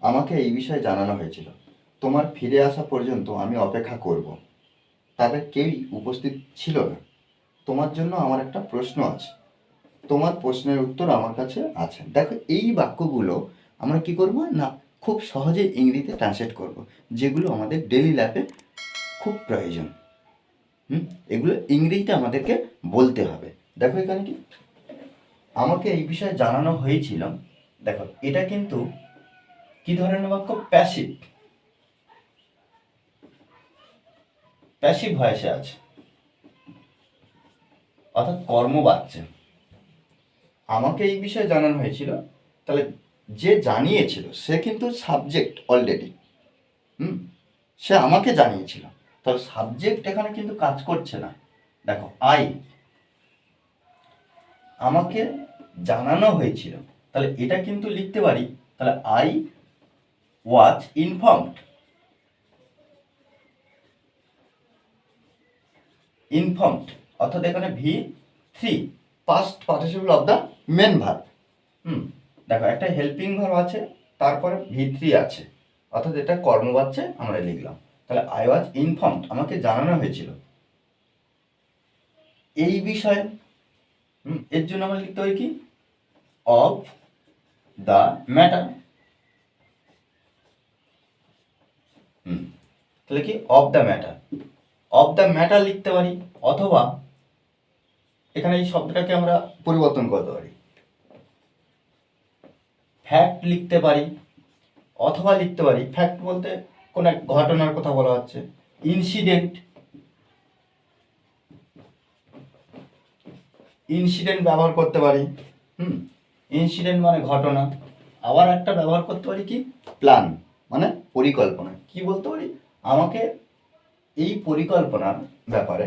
আমাকে এই বিষয়ে জানানো হয়েছিল। তোমার ফিরে আসা পর্যন্ত আমি অপেক্ষা করব। তাদের কেউই উপস্থিত ছিল না। তোমার জন্য আমার একটা প্রশ্ন আছে। তোমার প্রশ্নের উত্তর আমার কাছে আছে। দেখো, এই বাক্যগুলো আমরা কি করব? না, খুব সহজে ইংরেজিতে ট্রান্সলেট করব, যেগুলো আমাদের ডেলি লাইফে খুব প্রয়োজন। হুম? এগুলো ইংরেজিতে আমাদেরকে বলতে হবে। দেখো এখানে কি? আমাকে এই বিষয়ে জানানো হয়েছিল। দেখো, এটা কিন্তু কি ধরনের বাক্য? প্যাসিভ প্যাসিভ ভয়েসে আছে। অর্থাৎ কর্মবাচ্য আমাকে এই বিষয়ে জানানো হয়েছিল, তাহলে যে জানিয়েছিল, সে কিন্তু সাবজেক্ট অলরেডি হুম? সে আমাকে জানিয়েছিল। তাহলে সাবজেক্ট এখানে কিন্তু কাজ করছে না। দেখো আই আমাকে জানানো হয়েছিল। তাহলে এটা কিন্তু লিখতে পারি। তাহলে আই ওয়াজ ইনফর্মড ইনফর্মড অর্থাৎ এখানে V three past participle of the main verb hmm, দেখো, একটা হেল্পিং ভার্ব আছে, তারপরে ভি থ্রি আছে, অর্থাৎ এটা কর্মবাচ্যে আমরা লিখলাম। তাহলে আই ওয়াজ ইনফর্মড আমাকে জানানো হয়েছিল। এই বিষয়ে, হুম, এর জন্য আমরা লিখতে হয় কি? অফ দ্য ম্যাটার হুম তাহলে কি of the matter of the matter লিখতে পারি, অথবা এখানে এই শব্দটাকে আমরা পরিবর্তন করতে পারি। ফ্যাক্ট লিখতে পারি, অথবা লিখতে পারি। ফ্যাক্ট বলতে কোনো এক ঘটনার কথা বলা হচ্ছে। ইনসিডেন্ট ইনসিডেন্ট ব্যবহার করতে পারি। হুম ইনসিডেন্ট মানে ঘটনা। আবার একটা ব্যবহার করতে পারি কি? প্ল্যান মানে পরিকল্পনা। কি বলতে আমাকে এই পরিকল্পনার ব্যাপারে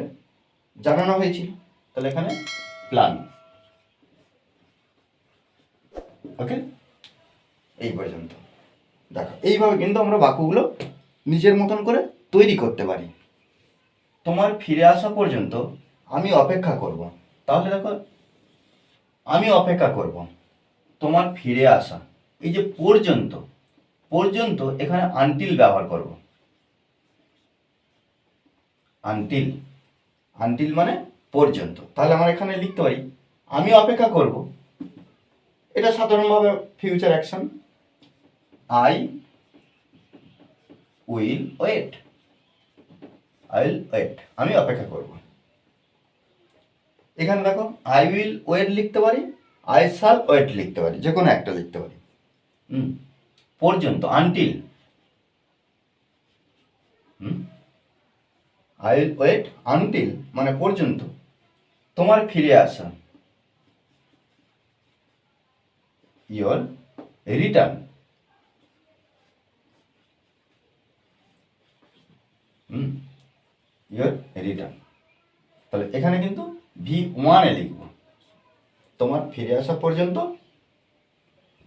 জানানো হয়েছিল। তাহলে এখানে প্ল্যান ওকে এই পর্যন্ত। দেখো, এইভাবে কিন্তু আমরা বাক্যগুলো নিজের মতন করে তৈরি করতে পারি। তোমার ফিরে আসা পর্যন্ত আমি অপেক্ষা করব। তাহলে দেখো, আমি অপেক্ষা করব। তোমার ফিরে আসা, এই যে পর্যন্ত পর্যন্ত এখানে আনটিল ব্যবহার করব। আনটিল আনটিল মানে পর্যন্ত। তাহলে আমরা এখানে লিখতে পারি, আমি অপেক্ষা করব। এটা সাধারণভাবে future action I will wait I will wait আমি অপেক্ষা করব। এখানে দেখো আই উইল ওয়েট লিখতে পারি আই শাল ওয়েট লিখতে পারি, যে কোনো একটা লিখতে পারি। হুম, পর্যন্ত until hmm I wait until মানে পর্যন্ত, তোমার ফিরে আসা। ইয়োর রিটার্ন ইয়োর রিটার্ন তাহলে এখানে কিন্তু ভি ওয়ানে লিখব। তোমার ফিরে আসা পর্যন্ত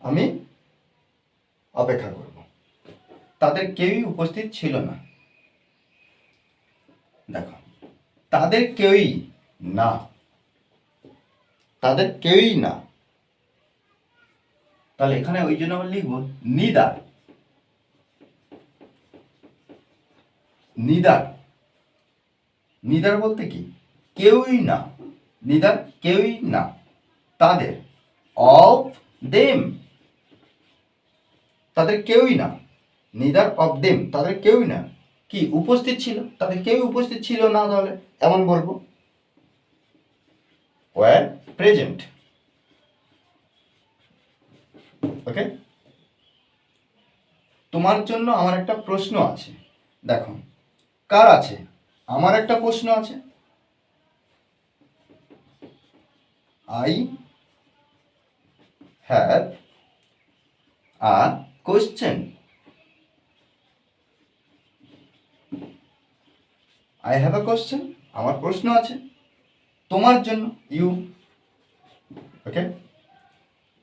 আমি অপেক্ষা করব। তাদের কেউই উপস্থিত ছিল না। দেখো, তাদের কেউই না। তাদের কেউই না। তাহলে এখানে ওই জন্য আমরা লিখব, নিদার। নিদার। নিদার বলতে কি? কেউই না। নিদার কেউই না। তাদের অফ দেম তাদের কেউই না। নিদার অফ দেম তাদের কেউই না। কি উপস্থিত ছিল? তাদের কেউই উপস্থিত ছিল না তাহলে, এমন বলব। ওয়ার প্রেজেন্ট ওকে তোমার জন্য আমার একটা প্রশ্ন আছে। দেখো, কার আছে? আমার একটা প্রশ্ন আছে। I have a question I have a question আমার প্রশ্ন আছে। তোমার জন্য ইউ ওকে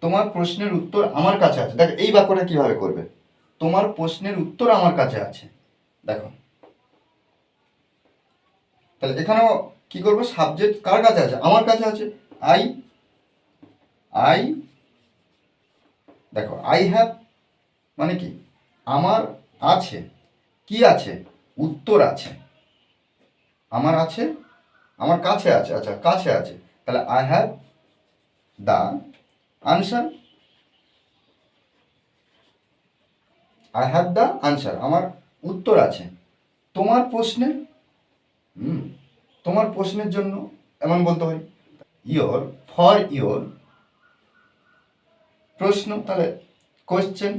তোমার প্রশ্নের উত্তর আমার কাছে আছে। দেখো, এই বাক্যটা কীভাবে করবে? তোমার প্রশ্নের উত্তর আমার কাছে আছে। দেখো। তাহলে এখানেও কি করব? সাবজেক্ট কার কাছে আছে? আমার কাছে আছে। আই আই দেখো আই হ্যাভ মানে কি? আমার আছে, কি আছে? উত্তর আছে। আমার আছে, আমার কাছে আছে আচ্ছা কাছে আছে। তাহলে I have the answer I have the answer আমার উত্তর আছে। তোমার প্রশ্নের হুম, তোমার প্রশ্নের জন্য এমন বলতে হয়। ইয়োর ফর ইয়োর প্রশ্ন, তাহলে question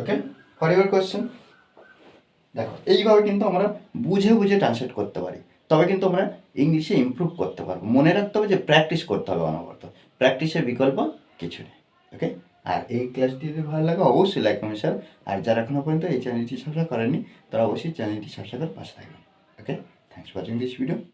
okay for your question দেখো, এইভাবে কিন্তু আমরা বুঝে বুঝে ট্রান্সলেট করতে পারি। তবে কিন্তু আমরা ইংলিশে ইমপ্রুভ করতে পারব। মনে রাখতে হবে যে প্র্যাকটিস করতে হবে অনবরত। প্র্যাকটিসের বিকল্প কিছু নেই ওকে আর এই ক্লাসটি যদি ভালো লাগে, অবশ্যই লাইক কমেন্ট শেয়ার আর যারা এখনও পর্যন্ত এই চ্যানেলটি সাবস্ক্রাইব করেনি তারা অবশ্যই চ্যানেলটি সাবস্ক্রাইব করে পাশে থাকবেন okay thanks watching this video